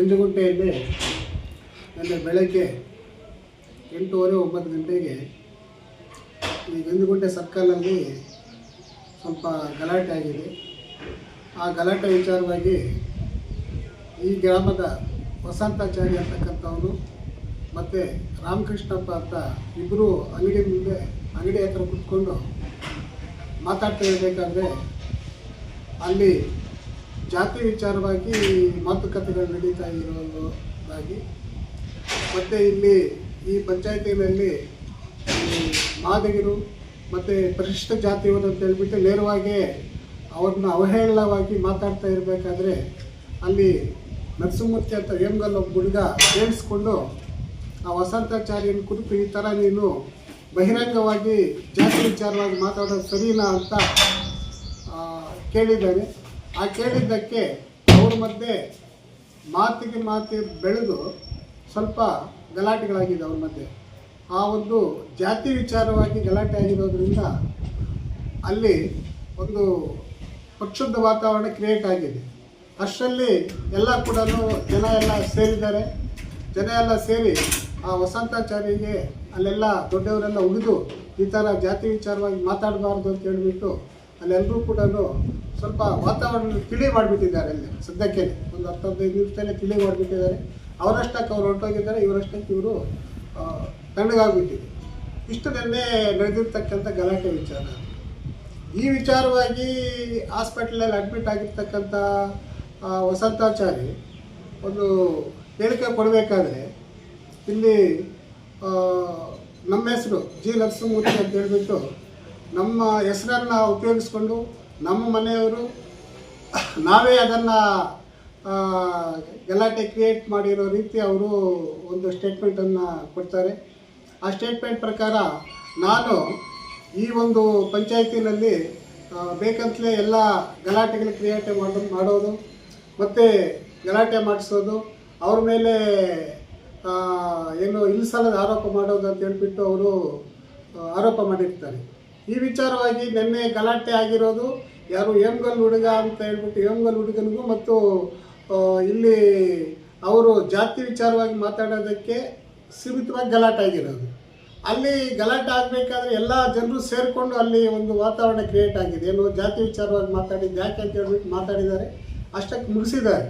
ಗಂಜಗುಂಟೆಯಲ್ಲಿ ನನ್ನ ಬೆಳಗ್ಗೆ ಎಂಟೂವರೆ ಒಂಬತ್ತು ಗಂಟೆಗೆ ಈ ಗಂಜಗುಂಟೆ ಸರ್ಕಲಲ್ಲಿ ಸ್ವಲ್ಪ ಗಲಾಟೆ ಆಗಿದೆ. ಆ ಗಲಾಟೆ ವಿಚಾರವಾಗಿ ಈ ಗ್ರಾಮದ ವಸಂತಾಚಾರ್ಯ ಅಂತಕ್ಕಂಥವನು ಮತ್ತು ರಾಮಕೃಷ್ಣಪ್ಪ ಅಂತ ಇಬ್ಬರು ಅಂಗಡಿ ಮುಂದೆ ಅಂಗಡಿ ಹತ್ರ ಕುತ್ಕೊಂಡು ಮಾತಾಡ್ತಾ ಇರಬೇಕಾದ್ರೆ ಅಲ್ಲಿ ಜಾತಿ ವಿಚಾರವಾಗಿ ಮಾತುಕತೆಗಳು ನಡೀತಾ ಇರೋದಾಗಿ ಮತ್ತು ಇಲ್ಲಿ ಈ ಪಂಚಾಯತಿನಲ್ಲಿ ಮಾದಿಗರು ಮತ್ತು ಪರಿಶಿಷ್ಟ ಜಾತಿಯವರು ಅಂತ ಹೇಳ್ಬಿಟ್ಟು ನೇರವಾಗಿ ಅವ್ರನ್ನ ಅವಹೇಳನವಾಗಿ ಮಾತಾಡ್ತಾ ಇರಬೇಕಾದ್ರೆ ಅಲ್ಲಿ ನರಸಿಂಹಮೂರ್ತಿ ಅಂತ ವೇಮಗಲ್ ಒಬ್ಬ ಹುಡುಗ ಕೇಳಿಸ್ಕೊಂಡು, ಆ ವಸಂತಾಚಾರ್ಯನ ಕುರಿತು ಈ ಥರ ನೀನು ಬಹಿರಂಗವಾಗಿ ಜಾತಿ ವಿಚಾರವಾಗಿ ಮಾತಾಡೋದು ಸರಿನಾ? ಅಂತ ಕೇಳಿದ್ದಾನೆ. ಆ ಕೇಳಿದ್ದಕ್ಕೆ ಅವ್ರ ಮಧ್ಯೆ ಮಾತಿಗೆ ಮಾತಿ ಬೆಳೆದು ಸ್ವಲ್ಪ ಗಲಾಟೆಗಳಾಗಿದೆ ಅವ್ರ ಮಧ್ಯೆ. ಆ ಒಂದು ಜಾತಿ ವಿಚಾರವಾಗಿ ಗಲಾಟೆ ಆಗಿರೋದ್ರಿಂದ ಅಲ್ಲಿ ಒಂದು ಪ್ರಕ್ಷುಬ್ಧ ವಾತಾವರಣ ಕ್ರಿಯೇಟ್ ಆಗಿದೆ. ಅಷ್ಟರಲ್ಲಿ ಎಲ್ಲ ಕೂಡ ಜನ ಎಲ್ಲ ಸೇರಿದ್ದಾರೆ. ಜನ ಎಲ್ಲ ಸೇರಿ ಆ ವಸಂತಾಚಾರ್ಯಗೆ ಅಲ್ಲೆಲ್ಲ ದೊಡ್ಡವರೆಲ್ಲ ಉಳಿದು ಈ ಥರ ಜಾತಿ ವಿಚಾರವಾಗಿ ಮಾತಾಡಬಾರ್ದು ಅಂತ ಹೇಳಿಬಿಟ್ಟು ಅಲ್ಲೆಲ್ಲರೂ ಕೂಡ ಸ್ವಲ್ಪ ವಾತಾವರಣ ತಿಳಿ ಮಾಡಿಬಿಟ್ಟಿದ್ದಾರೆ ಅಲ್ಲಿ. ಸದ್ಯಕ್ಕೆ ಒಂದು ಹತ್ತು, ಹದಿನೈದು ನಿಮಿಷದಲ್ಲೇ ತಿಳಿ ಮಾಡಿಬಿಟ್ಟಿದ್ದಾರೆ. ಅವರಷ್ಟಕ್ಕೆ ಅವ್ರು ಹೊರಟೋಗಿದ್ದಾರೆ, ಇವರಷ್ಟಕ್ಕೆ ಇವರು ತಣ್ಣಗಾಗ್ಬಿಟ್ಟಿದೆ. ಇಷ್ಟು ನಿನ್ನೆ ನಡೆದಿರ್ತಕ್ಕಂಥ ಗಲಾಟೆ ವಿಚಾರ. ಈ ವಿಚಾರವಾಗಿ ಹಾಸ್ಪಿಟ್ಲಲ್ಲಿ ಅಡ್ಮಿಟ್ ಆಗಿರ್ತಕ್ಕಂಥ ವಸಂತಾಚಾರಿ ಒಂದು ಹೇಳಿಕೆ ಕೊಡಬೇಕಾದ್ರೆ, ಇಲ್ಲಿ ನಮ್ಮ ಹೆಸರು ಜಿ ನರಸಿಂಹಮೂರ್ತಿ ಅಂತ ಹೇಳಿಬಿಟ್ಟು ನಮ್ಮ ಹೆಸರನ್ನು ಉಪಯೋಗಿಸ್ಕೊಂಡು ನಮ್ಮ ಮನೆಯವರು ನಾವೇ ಅದನ್ನು ಗಲಾಟೆ ಕ್ರಿಯೇಟ್ ಮಾಡಿರೋ ರೀತಿ ಅವರು ಒಂದು ಸ್ಟೇಟ್ಮೆಂಟನ್ನು ಕೊಡ್ತಾರೆ. ಆ ಸ್ಟೇಟ್ಮೆಂಟ್ ಪ್ರಕಾರ ನಾನು ಈ ಒಂದು ಪಂಚಾಯತಿನಲ್ಲಿ ಬೇಕಂತಲೇ ಎಲ್ಲ ಗಲಾಟೆಗಳು ಕ್ರಿಯೇಟ್ ಮಾಡೋದು ಮಾಡೋದು, ಮತ್ತು ಗಲಾಟೆ ಮಾಡಿಸೋದು, ಅವ್ರ ಮೇಲೆ ಏನು ಇಲ್ಸಲ್ಲದ ಆರೋಪ ಮಾಡೋದು ಅಂತ ಹೇಳ್ಬಿಟ್ಟು ಅವರು ಆರೋಪ ಮಾಡಿರ್ತಾರೆ. ಈ ವಿಚಾರವಾಗಿ ನಿನ್ನೆ ಗಲಾಟೆ ಆಗಿರೋದು ಯಾರು ಹೇಮ್ಗಲ್ ಹುಡುಗ ಅಂತ ಹೇಳ್ಬಿಟ್ಟು ಹೇಮ್ಗಲ್ ಹುಡುಗನಿಗೂ ಮತ್ತು ಇಲ್ಲಿ ಅವರು ಜಾತಿ ವಿಚಾರವಾಗಿ ಮಾತಾಡೋದಕ್ಕೆ ಸೀಮಿತವಾಗಿ ಗಲಾಟೆ ಆಗಿರೋದು. ಅಲ್ಲಿ ಗಲಾಟೆ ಆಗಬೇಕಾದ್ರೆ ಎಲ್ಲ ಜನರು ಸೇರಿಕೊಂಡು ಅಲ್ಲಿ ಒಂದು ವಾತಾವರಣ ಕ್ರಿಯೇಟ್ ಆಗಿದೆ. ಏನು ಜಾತಿ ವಿಚಾರವಾಗಿ ಮಾತಾಡಿದ್ದು ಯಾಕೆ ಅಂತ ಹೇಳ್ಬಿಟ್ಟು ಮಾತಾಡಿದ್ದಾರೆ. ಅಷ್ಟಕ್ಕೆ ಮುಗಿಸಿದ್ದಾರೆ.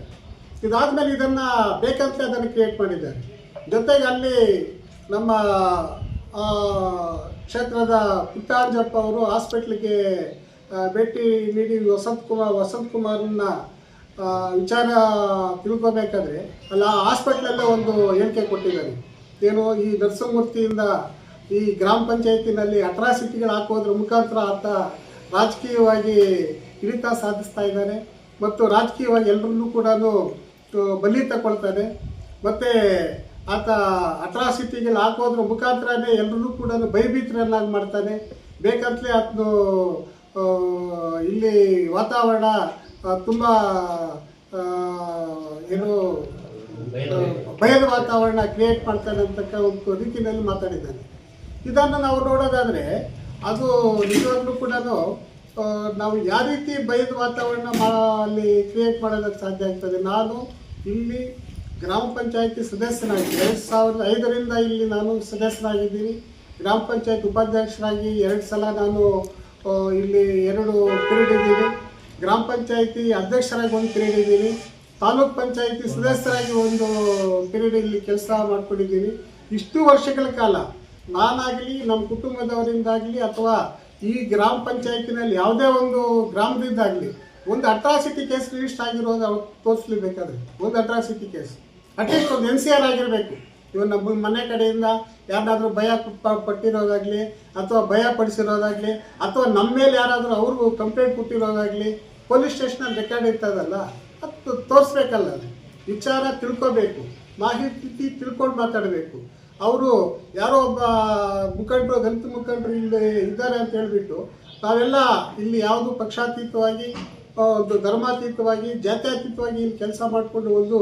ಇದಾದಮೇಲೆ ಇದನ್ನು ಬೇಕಂತ ಅದನ್ನು ಕ್ರಿಯೇಟ್ ಮಾಡಿದ್ದಾರೆ. ಜೊತೆಗೆ ಅಲ್ಲಿ ನಮ್ಮ ಕ್ಷೇತ್ರದ ಪುಟ್ಟಾಂಜಪ್ಪ ಅವರು ಹಾಸ್ಪಿಟ್ಲಿಗೆ ಭೇಟಿ ನೀಡಿ ವಸಂತ್ ಕುಮಾರ್, ವಸಂತ್ ಕುಮಾರನ್ನ ವಿಚಾರ ತಿಳ್ಕೊಬೇಕಾದ್ರೆ ಅಲ್ಲ ಹಾಸ್ಪಿಟ್ಲಲ್ಲೇ ಒಂದು ಹೇಳಿಕೆ ಕೊಟ್ಟಿದ್ದಾರೆ. ಏನು, ಈ ನರಸಿಂಹಮೂರ್ತಿಯಿಂದ ಈ ಗ್ರಾಮ ಪಂಚಾಯತಿನಲ್ಲಿ ಅಟ್ರಾಸಿಟಿಗಳು ಹಾಕೋದ್ರ ಮುಖಾಂತರ ಆತ ರಾಜಕೀಯವಾಗಿ ಹಿಡಿತ ಸಾಧಿಸ್ತಾ ಇದ್ದಾನೆ ಮತ್ತು ರಾಜಕೀಯವಾಗಿ ಎಲ್ಲರನ್ನೂ ಕೂಡ ಬಲಿ ತಗೊಳ್ತಾನೆ. ಮತ್ತು ಆತ ಅಟ್ರಾಸಿಟಿಗೆಲ್ಲ ಹಾಕೋದ್ರ ಮುಖಾಂತರನೇ ಎಲ್ಲರೂ ಕೂಡ ಭಯಭೀತರನ್ನಾಗಿ ಮಾಡ್ತಾನೆ. ಬೇಕಂತಲೇ ಆತನು ಇಲ್ಲಿ ವಾತಾವರಣ ತುಂಬ ಏನು ಭಯದ ವಾತಾವರಣ. ಕ್ರಿಯೇಟ್ ಮಾಡ್ತಾನೆ ಅಂತಕ್ಕ ಒಂದು ರೀತಿಯಲ್ಲಿ ಮಾತಾಡಿದ್ದಾನೆ. ಇದನ್ನು ನಾವು ನೋಡೋದಾದರೆ ಅದು ನಿಜವಾಗ್ಲೂ ಕೂಡ ನಾವು ಯಾವ ರೀತಿ ಭಯದ ವಾತಾವರಣ ಅಲ್ಲಿ ಕ್ರಿಯೇಟ್ ಮಾಡೋದಕ್ಕೆ ಸಾಧ್ಯ ಆಗ್ತದೆ? ನಾನು ಇಲ್ಲಿ ಗ್ರಾಮ ಪಂಚಾಯತಿ ಸದಸ್ಯನಾಗಿ ಎರಡು ಸಾವಿರದ ಐದರಿಂದ ಇಲ್ಲಿ ನಾನು ಸದಸ್ಯನಾಗಿದ್ದೀನಿ. ಗ್ರಾಮ ಪಂಚಾಯತ್ ಉಪಾಧ್ಯಕ್ಷರಾಗಿ ಎರಡು ಸಲ ನಾನು ಇಲ್ಲಿ ಎರಡು ಕ್ರೀಡಿದ್ದೀನಿ ಗ್ರಾಮ ಪಂಚಾಯತಿ ಅಧ್ಯಕ್ಷರಾಗಿ ಒಂದು ಕ್ರೀಡಿದ್ದೀನಿ ತಾಲೂಕ್ ಪಂಚಾಯತಿ ಸದಸ್ಯರಾಗಿ ಒಂದು ಪೀರಿಯಡ್ ಇಲ್ಲಿ ಕೆಲಸ ಮಾಡಿಕೊಂಡಿದ್ದೀನಿ. ಇಷ್ಟು ವರ್ಷಗಳ ಕಾಲ ನಾನಾಗಲಿ, ನಮ್ಮ ಕುಟುಂಬದವರಿಂದಾಗಲಿ ಅಥವಾ ಈ ಗ್ರಾಮ ಪಂಚಾಯತಿನಲ್ಲಿ ಯಾವುದೇ ಒಂದು ಗ್ರಾಮದಿಂದಾಗಲಿ ಒಂದು ಅಟ್ರಾಸಿಟಿ ಕೇಸ್ ರಿಜಿಸ್ಟರ್ ಆಗಿರೋದು ಅವ್ರು ತೋರಿಸ್ಲೇಬೇಕಾದ್ರೆ. ಒಂದು ಅಟ್ರಾಸಿಟಿ ಕೇಸ್ ಅಟ್ಲೀಸ್ಟ್ ಒಂದು ಎನ್ ಸಿ ಆರ್ ಆಗಿರಬೇಕು. ಇವಾಗ ನಮ್ಮ ಮನೆ ಕಡೆಯಿಂದ ಯಾರನ್ನಾದರೂ ಭಯ ಪಟ್ಟಿರೋದಾಗಲಿ ಅಥವಾ ಭಯ ಪಡಿಸಿರೋದಾಗಲಿ ಅಥವಾ ನಮ್ಮ ಮೇಲೆ ಯಾರಾದರೂ ಅವ್ರಿಗೆ ಕಂಪ್ಲೇಂಟ್ ಕೊಟ್ಟಿರೋದಾಗಲಿ ಪೊಲೀಸ್ ಸ್ಟೇಷನಲ್ಲಿ ರೆಕಾರ್ಡ್ ಇರ್ತದಲ್ಲ ಅದು ತೋರಿಸ್ಬೇಕಲ್ಲ ವಿಚಾರ ತಿಳ್ಕೊಬೇಕು. ಮಾಹಿತಿ ತಿಳ್ಕೊಂಡು ಮಾತಾಡಬೇಕು. ಅವರು ಯಾರೋ ಒಬ್ಬ ಮುಖಂಡರು, ದಲಿತ ಮುಖಂಡರು ಇಲ್ಲಿ ಇದ್ದಾರೆ ಅಂತ ಹೇಳಿಬಿಟ್ಟು ನಾವೆಲ್ಲ ಇಲ್ಲಿ ಯಾವುದು ಪಕ್ಷಾತೀತವಾಗಿ ಒಂದು ಧರ್ಮಾತೀತವಾಗಿ, ಜಾತ್ಯಾತೀತವಾಗಿ ಇಲ್ಲಿ ಕೆಲಸ ಮಾಡಿಕೊಂಡು ಒಂದು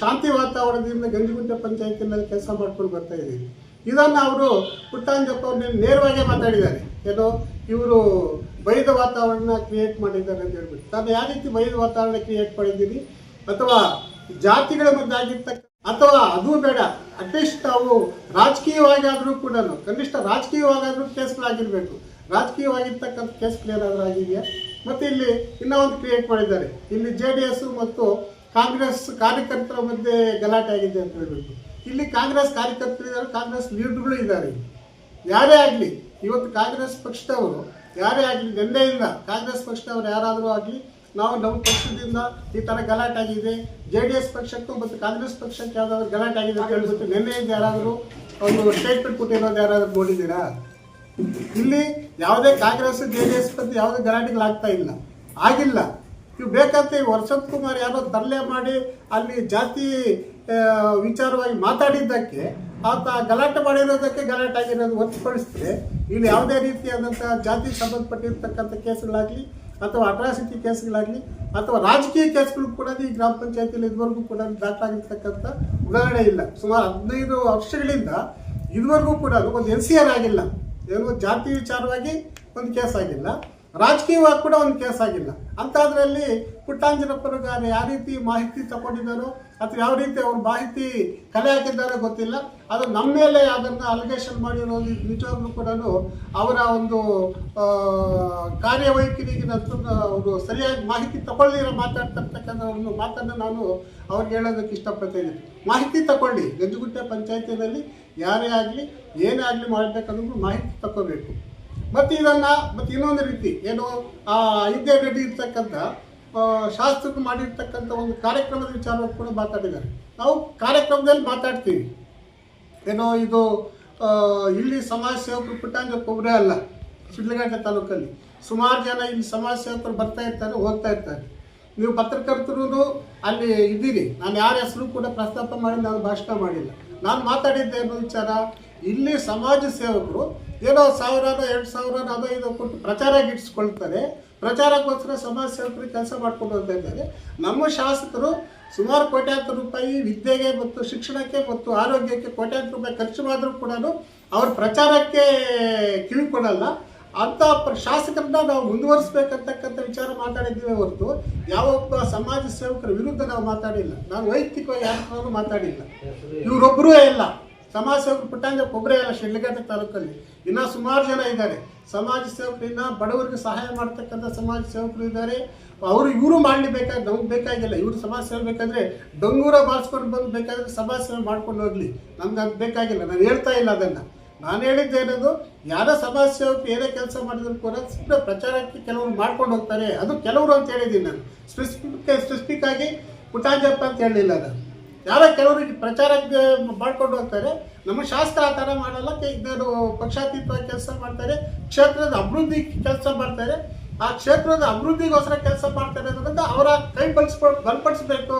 ಶಾಂತಿ ವಾತಾವರಣದಿಂದ ಗಂಜಿಗುಂಟೆ ಪಂಚಾಯತಿನಲ್ಲಿ ಕೆಲಸ ಮಾಡ್ಕೊಂಡು ಬರ್ತಾ ಇದ್ದೀವಿ. ಇದನ್ನು ಅವರು ಪುಟ್ಟಾಂಜಪ್ಪ ನೇರವಾಗೇ ಮಾತಾಡಿದ್ದಾರೆ. ಏನೋ ಇವರು ಬೈದ ವಾತಾವರಣ ಕ್ರಿಯೇಟ್ ಮಾಡಿದ್ದಾರೆ ಅಂತ ಹೇಳ್ಬಿಟ್ಟು. ತಾನು ಯಾವ ರೀತಿ ಬೈದ ವಾತಾವರಣ ಕ್ರಿಯೇಟ್ ಮಾಡಿದ್ದೀನಿ ಅಥವಾ ಜಾತಿಗಳ ಮಧ್ಯೆ ಆಗಿರ್ತಕ್ಕ, ಅಥವಾ ಅದು ಬೇಡ ಅಟ್ಲೀಸ್ಟ್ ನಾವು ರಾಜಕೀಯವಾಗಿ ಆದರೂ ಕೂಡ ಕನಿಷ್ಠ ರಾಜಕೀಯವಾಗಾದರೂ ಕೇಸ್ಗಳಾಗಿರಬೇಕು ರಾಜಕೀಯವಾಗಿರ್ತಕ್ಕಂಥ ಕೇಸ್ಗಳೇನಾದರೂ ಆಗಿದೆಯಾ? ಮತ್ತು ಇಲ್ಲಿ ಇನ್ನೂ ಒಂದು ಕ್ರಿಯೇಟ್ ಮಾಡಿದ್ದಾರೆ. ಇಲ್ಲಿ ಜೆ ಡಿ ಎಸ್ ಮತ್ತು ಕಾಂಗ್ರೆಸ್ ಕಾರ್ಯಕರ್ತರ ಮಧ್ಯೆ ಗಲಾಟೆ ಆಗಿದೆ ಅಂತ ಹೇಳ್ಬೇಕು. ಇಲ್ಲಿ ಕಾಂಗ್ರೆಸ್ ಕಾರ್ಯಕರ್ತರು ಇದ್ದಾರೆ, ಕಾಂಗ್ರೆಸ್ ಲೀಡರ್ಗಳು ಇದ್ದಾರೆ. ಯಾರೇ ಆಗಲಿ, ಇವತ್ತು ಕಾಂಗ್ರೆಸ್ ಪಕ್ಷದವರು ಯಾರೇ ಆಗಲಿ ನಿನ್ನೆಯಿಂದ ಕಾಂಗ್ರೆಸ್ ಪಕ್ಷದವರು ಯಾರಾದರೂ ಆಗಲಿ, ನಾವು ನಮ್ಮ ಪಕ್ಷದಿಂದ ಈ ಥರ ಗಲಾಟೆ ಆಗಿದೆ. ಜೆ ಡಿ ಎಸ್ ಪಕ್ಷಕ್ಕೂ ಮತ್ತು ಕಾಂಗ್ರೆಸ್ ಪಕ್ಷಕ್ಕೆ ಯಾವ್ದಾದ್ರು ಗಲಾಟೆ ಆಗಿದೆ ಅಂತ ಹೇಳ್ಬಿಟ್ಟು ನಿನ್ನೆಯಿಂದ ಯಾರಾದರೂ ಒಂದು ಸ್ಟೇಟ್ಮೆಂಟ್ ಕೊಟ್ಟಿರೋದು ಯಾರಾದರೂ ನೋಡಿದ್ದೀರಾ? ಇಲ್ಲಿ ಯಾವುದೇ ಕಾಂಗ್ರೆಸ್, ಜೆ ಡಿ ಎಸ್ ಬಗ್ಗೆ ಯಾವುದೇ ಗಲಾಟೆಗಳಾಗ್ತಾ ಇಲ್ಲ. ಆಗಿಲ್ಲ. ಇವು ಬೇಕಂತ ಈ ವರ್ಷಂತ್ ಕುಮಾರ್ ಯಾರೋ ತರಲೆ ಮಾಡಿ ಅಲ್ಲಿ ಜಾತಿ ವಿಚಾರವಾಗಿ ಮಾತಾಡಿದ್ದಕ್ಕೆ ಆತ ಗಲಾಟೆ ಮಾಡಿರೋದಕ್ಕೆ ಗಲಾಟೆ ಆಗಿರೋದು ಹೊರತುಪಡಿಸಿದ್ರೆ ಇಲ್ಲಿ ಯಾವುದೇ ರೀತಿಯಾದಂಥ ಜಾತಿ ಸಂಬಂಧಪಟ್ಟಿರ್ತಕ್ಕಂಥ ಕೇಸ್ಗಳಾಗಲಿ ಅಥವಾ ಅಟ್ರಾಸಿಟಿ ಕೇಸ್ಗಳಾಗಲಿ ಅಥವಾ ರಾಜಕೀಯ ಕೇಸ್ಗಳು ಕೂಡ ಈ ಗ್ರಾಮ ಪಂಚಾಯತಿಯಲ್ಲಿ ಇದುವರೆಗೂ ಕೂಡ ದಾಖಲಾಗಿರ್ತಕ್ಕಂಥ ಉದಾಹರಣೆ ಇಲ್ಲ. ಸುಮಾರು ಹದಿನೈದು ವರ್ಷಗಳಿಂದ ಇದುವರೆಗೂ ಕೂಡ ಒಂದು ಎನ್ ಸಿ ಆರ್ ಆಗಿಲ್ಲ. ಏನು ಜಾತಿ ವಿಚಾರವಾಗಿ ಒಂದು ಕೇಸ್ ಆಗಿಲ್ಲ. ರಾಜಕೀಯವಾಗಿ ಕೂಡ ಒಂದು ಕೇಸ್ ಆಗಿಲ್ಲ. ಅಂಥದ್ರಲ್ಲಿ ಪುಟ್ಟಾಂಜನಪ್ಪನಗಾರ ಯಾವ ರೀತಿ ಮಾಹಿತಿ ತಗೊಂಡಿದ್ದಾರೋ ಅಥವಾ ಯಾವ ರೀತಿ ಅವ್ರ ಮಾಹಿತಿ ಕಲೆ ಹಾಕಿದ್ದಾರೋ ಗೊತ್ತಿಲ್ಲ. ಅದು ನಮ್ಮ ಮೇಲೆ ಅದನ್ನು ಅಲಿಗೇಷನ್ ಮಾಡಿರೋದು ನಿಜವಾಗ್ಲೂ ಕೂಡ ಅವರ ಒಂದು ಕಾರ್ಯವೈಖರಿಗಿನ ಅವರು ಸರಿಯಾಗಿ ಮಾಹಿತಿ ತಗೊಳ್ಳಿರೋ ಒಂದು ಮಾತನ್ನು ನಾನು ಅವ್ರಿಗೆ ಹೇಳೋದಕ್ಕೆ ಇಷ್ಟಪಡ್ತೀನಿ ಮಾಹಿತಿ ತಗೊಳ್ಳಿ. ಗಂಜುಗುಟ್ಟೆ ಪಂಚಾಯತಿನಲ್ಲಿ ಯಾರೇ ಆಗಲಿ, ಏನೇ ಆಗಲಿ ಮಾಡಬೇಕಂದ್ರೂ ಮಾಹಿತಿ ತಗೋಬೇಕು ಮತ್ತು ಇದನ್ನು, ಮತ್ತು ಇನ್ನೊಂದು ರೀತಿ, ಏನು, ಆ ಹಿಂದೆ ರೆಡ್ಡಿ ಇರ್ತಕ್ಕಂಥ ಶಾಸ್ತ್ರಕ್ಕೆ ಮಾಡಿರ್ತಕ್ಕಂಥ ಒಂದು ಕಾರ್ಯಕ್ರಮದ ವಿಚಾರವಾಗಿ ಕೂಡ ಮಾತಾಡಿದ್ದಾರೆ. ನಾವು ಕಾರ್ಯಕ್ರಮದಲ್ಲಿ ಮಾತಾಡ್ತೀವಿ. ಏನೋ ಇದು ಇಲ್ಲಿ ಸಮಾಜ ಸೇವಕರು ಪುಟ್ಟಾಂಜಪ್ಪ ಒಬ್ಬರೇ ಅಲ್ಲ, ಶಿಡ್ಲಘಟ್ಟ ತಾಲೂಕಲ್ಲಿ. ಸುಮಾರು ಜನ ಇಲ್ಲಿ ಸಮಾಜ ಸೇವಕರು ಬರ್ತಾ ಇರ್ತಾರೆ, ಹೋಗ್ತಾ ಇರ್ತಾರೆ. ನೀವು ಪತ್ರಕರ್ತರು ಅಲ್ಲಿ ಇದ್ದೀರಿ. ನಾನು ಯಾರ ಹೆಸರು ಕೂಡ ಪ್ರಸ್ತಾಪ ಮಾಡಿ, ನಾನು ಭಾಷಣ ಮಾಡಿಲ್ಲ. ನಾನು ಮಾತಾಡಿದ್ದೆ ಅನ್ನೋ ವಿಚಾರ, ಇಲ್ಲಿ ಸಮಾಜ ಸೇವಕರು ಏನೋ ಸಾವಿರನೋ ಎರಡು ಸಾವಿರ ಅದೋ ಕೊಟ್ಟು ಪ್ರಚಾರ ಗಿಟ್ಸ್ಕೊಳ್ತಾರೆ ಪ್ರಚಾರಕ್ಕೋಸ್ಕರ ಸಮಾಜ ಸೇವಕರು ಕೆಲಸ ಮಾಡ್ಕೊಂಡು ಹೋಗ್ತಾ ಇದ್ದಾರೆ. ನಮ್ಮ ಶಾಸಕರು ಸುಮಾರು ಕೋಟ್ಯಾಂತರ ರೂಪಾಯಿ ವಿದ್ಯೆಗೆ ಮತ್ತು ಶಿಕ್ಷಣಕ್ಕೆ ಮತ್ತು ಆರೋಗ್ಯಕ್ಕೆ ಕೋಟ್ಯಾಂತರ ರೂಪಾಯಿ ಖರ್ಚು ಮಾಡಿದ್ರು ಕೂಡ ಅವ್ರ ಪ್ರಚಾರಕ್ಕೆ ಕಿವಿ ಕೊಡಲ್ಲ ಅಂಥ ಶಾಸಕರನ್ನ ನಾವು ಮುಂದುವರಿಸ್ಬೇಕಂತಕ್ಕಂಥ ವಿಚಾರ ಮಾತಾಡಿದ್ದೀವಿ ಹೊರತು ಯಾವೊಬ್ಬ ಸಮಾಜ ಸೇವಕರ ವಿರುದ್ಧ ನಾವು ಮಾತಾಡಿಲ್ಲ. ನಾನು ವೈಯಕ್ತಿಕವಾಗಿ ಯಾರು ಮಾತಾಡಿಲ್ಲ. ಇವರೊಬ್ಬರೂ ಇಲ್ಲ. ಸಮಾಜ ಸೇವಕರು ಪುಟ್ಟಂಗ ಒಬ್ಬರೇ ಇಲ್ಲ ಶಿಡ್ಲಘಟ್ಟ ತಾಲೂಕಲ್ಲಿ ಇನ್ನೂ ಸುಮಾರು ಜನ ಇದ್ದಾರೆ. ಸಮಾಜ ಸೇವಕರು ಇನ್ನ ಬಡವರಿಗೆ ಸಹಾಯ ಮಾಡ್ತಕ್ಕಂಥ ಸಮಾಜ ಸೇವಕರು ಇದ್ದಾರೆ. ಅವರು ಇವರು ಮಾಡಲಿ ಬೇಕಾದ್ರೆ ನಮ್ಗೆ ಬೇಕಾಗಿಲ್ಲ. ಇವರು ಸಮಾಜ ಸೇವೆ ಬೇಕಾದ್ರೆ ಡೊಂಗೂರ ಬಾರಿಸ್ಕೊಂಡು ಬಂದು ಬೇಕಾದ್ರೆ ಸಮಾಜ ಸೇವೆ ಮಾಡ್ಕೊಂಡು ಹೋಗ್ಲಿ. ನಮ್ಗೆ ಅದು ಬೇಕಾಗಿಲ್ಲ. ನಾನು ಹೇಳ್ತಾ ಇಲ್ಲ ಅದನ್ನು. ನಾನು ಹೇಳಿದ್ದೇನದು ಏನದು? ಸಮಾಜ ಸೇವಕರು ಏನೇ ಕೆಲಸ ಮಾಡಿದ್ರು ಕೂಡ ಸುಮ್ಮನೆ ಪ್ರಚಾರಕ್ಕೆ ಕೆಲವರು ಮಾಡ್ಕೊಂಡು ಹೋಗ್ತಾರೆ. ಅದು ಕೆಲವರು ಅಂತ ಹೇಳಿದ್ದೀನಿ ನಾನು. ಸ್ಪೆಸಿಫಿಕ್ ಸ್ಪೆಸಿಫಿಕ್ ಆಗಿ ಪುಟಾಂಜಪ್ಪ ಅಂತ ಹೇಳಲಿಲ್ಲ ನಾನು. ಯಾರೋ ಕೆಲವರು ಪ್ರಚಾರಕ್ಕೆ ಮಾಡ್ಕೊಂಡು ಹೋಗ್ತಾರೆ. ನಮ್ಮ ಶಾಸ್ತ್ರ ಆ ಥರ ಮಾಡಲ್ಲ. ಇದನ್ನು ಪಕ್ಷಾತೀತವಾಗಿ ಕೆಲಸ ಮಾಡ್ತಾರೆ. ಕ್ಷೇತ್ರದ ಅಭಿವೃದ್ಧಿ ಕೆಲಸ ಮಾಡ್ತಾರೆ. ಆ ಕ್ಷೇತ್ರದ ಅಭಿವೃದ್ಧಿಗೋಸ್ಕರ ಕೆಲಸ ಮಾಡ್ತಾರೆ ಅನ್ನೋದನ್ನ ಅವರ ಕೈ ಬಲಿಸ್ಕೊ ಬಲಪಡಿಸ್ಬೇಕು.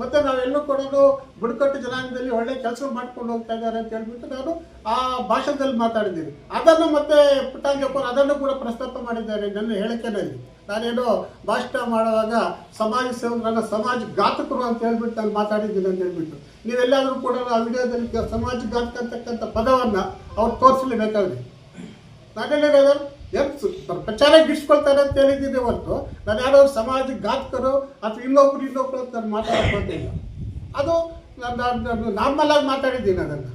ಮತ್ತು ನಾವೆಲ್ಲೂ ಕೊಡೋದು ಬುಡಕಟ್ಟು ಜನಾಂಗದಲ್ಲಿ ಒಳ್ಳೆ ಕೆಲಸ ಮಾಡ್ಕೊಂಡು ಹೋಗ್ತಾ ಇದ್ದಾರೆ ಅಂತ ಹೇಳ್ಬಿಟ್ಟು ನಾನು ಆ ಭಾಷಣದಲ್ಲಿ ಮಾತಾಡಿದ್ದೀನಿ. ಅದನ್ನು ಮತ್ತೆ ಪುಟ್ಟಾಂಗಪ್ಪ ಅದನ್ನು ಕೂಡ ಪ್ರಸ್ತಾಪ ಮಾಡಿದ್ದಾರೆ ನನ್ನ ಹೇಳಿಕೆನಲ್ಲಿ ನಾನೇನೋ ಭಾಷಣ ಮಾಡುವಾಗ ಸಮಾಜ ಸೇವಕರನ್ನ ಸಮಾಜ ಘಾತಕರು ಅಂತ ಹೇಳ್ಬಿಟ್ಟು ನಾನು ಮಾತಾಡಿದ್ದೀನಿ ಅಂತ ಹೇಳ್ಬಿಟ್ಟು. ನೀವೆಲ್ಲಾದರೂ ಕೂಡ ಆ ವಿಡಿಯೋದಲ್ಲಿ ಸಮಾಜ ಘಾತಕ ಅಂತಕ್ಕಂಥ ಪದವನ್ನು ಅವ್ರು ತೋರಿಸಲೇಬೇಕಾಗಿದೆ ನಾನು ಹೇಳಿರೋದು ಏನು ಪ್ರಚಾರ ಗಿಡ್ಸ್ಕೊಳ್ತಾರೆ ಅಂತ ಹೇಳಿದ್ದೀನಿ ಹೊರತು. ನಾನು ಯಾರೋ ಸಮಾಜ ಘಾತಕರು ಅಥವಾ ಇನ್ನೊಬ್ರು ಇನ್ನೊಬ್ರು ಅಂತ ನಾನು ಅದು ನಾನು ನಾರ್ಮಲ್ ಆಗಿ ಮಾತಾಡಿದ್ದೀನಿ ಅದನ್ನು.